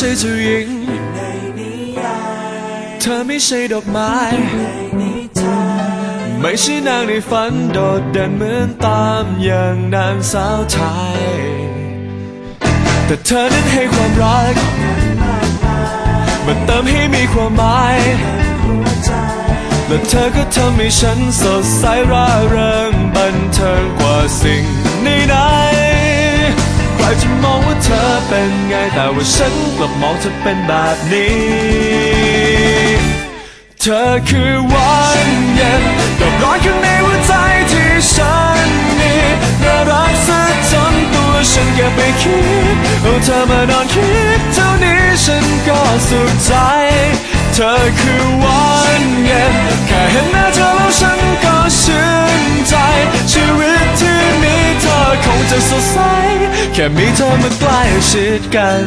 ช่เจ้าหญิง เธอไม่ใช่ดอกไม้ ไม่ใช่นางในฝันโดดเด่นเหมือนตามย่งนางสาวไทย แต่เธอนั้นให้ความรัก มันเติมให้มีความหมาย และเธอก็ทำให้ฉันสดใสร่าเริงบันเทิงกว่าสิ่งในไหน เธอเป็นไงแต่ว่าฉันกลับมองเธอเป็นแบบนี้ เธอคือวันเย็นดอกร้อนข้างในหัวใจที่ฉันมีน่ารักซะจนตัวฉันเก็บไปคิดเอาเธอมานอนคิดเท่านี้ฉันก็สุขใจ เธอคือ ค่มีเธอมาใกล้ชิดกัน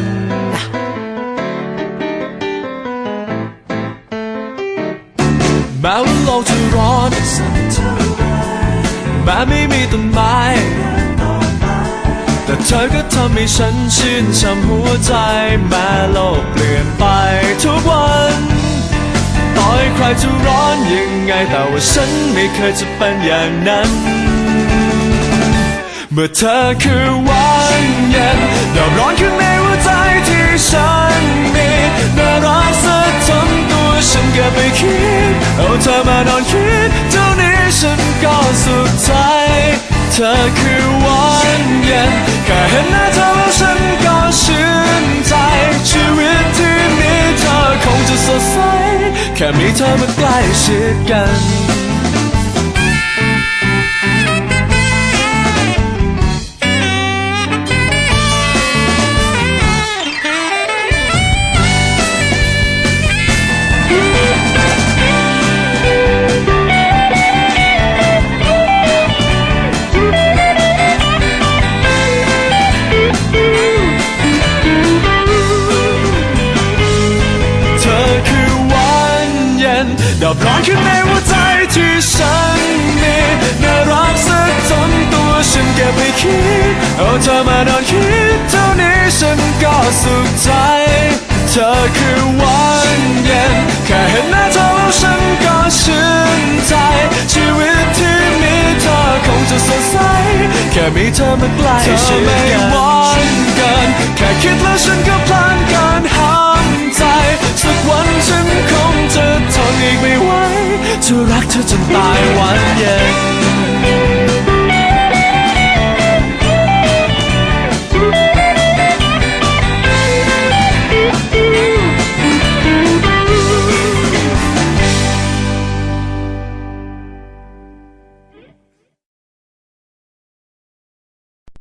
แม้ว่าโลกจะร้อนแม้ไม่มีต้นไม้แต่เธอก็ทำให้ฉันชื่นช่ำหัวใจแม้โลกเปลี่ยนไปทุกวันต่อให้ใครจะร้อนยังไงแต่ว่าฉันไม่เคยจะเป็นอย่างนั้น เมื่อเธอคือวันเย็นดาวร้อนข้างในหัวใจที่ฉันมีน่ารักซะจนตัวฉันเก็บไปคิด เอาเธอมานอนคิดเท่านี้ฉันก็สุขใจ เธอคือวันเย็นแค่เห็นหน้าเธอแล้วฉันก็ชื่นใจ ชีวิตที่มีเธอคงจะสดใส แค่มีเธอมาใกล้ชิดกัน ดับร้อนข้างในหัวใจที่ฉันมีน่ารักซะจนตัวฉันเก็บไปคิดเอาเธอมานอนคิดเท่านี้ฉันก็สุขใจ เธอคือวันเย็นแค่เห็นหน้าเธอแล้วฉันก็ชื่นใจ ชีวิตที่มีเธอคงจะสดใสแค่มีเธอมาใกล้ชิดกันเธอไม่หวันกันแค่คิดแล้วฉันก็ จะรักเธอจนตายวันเย็น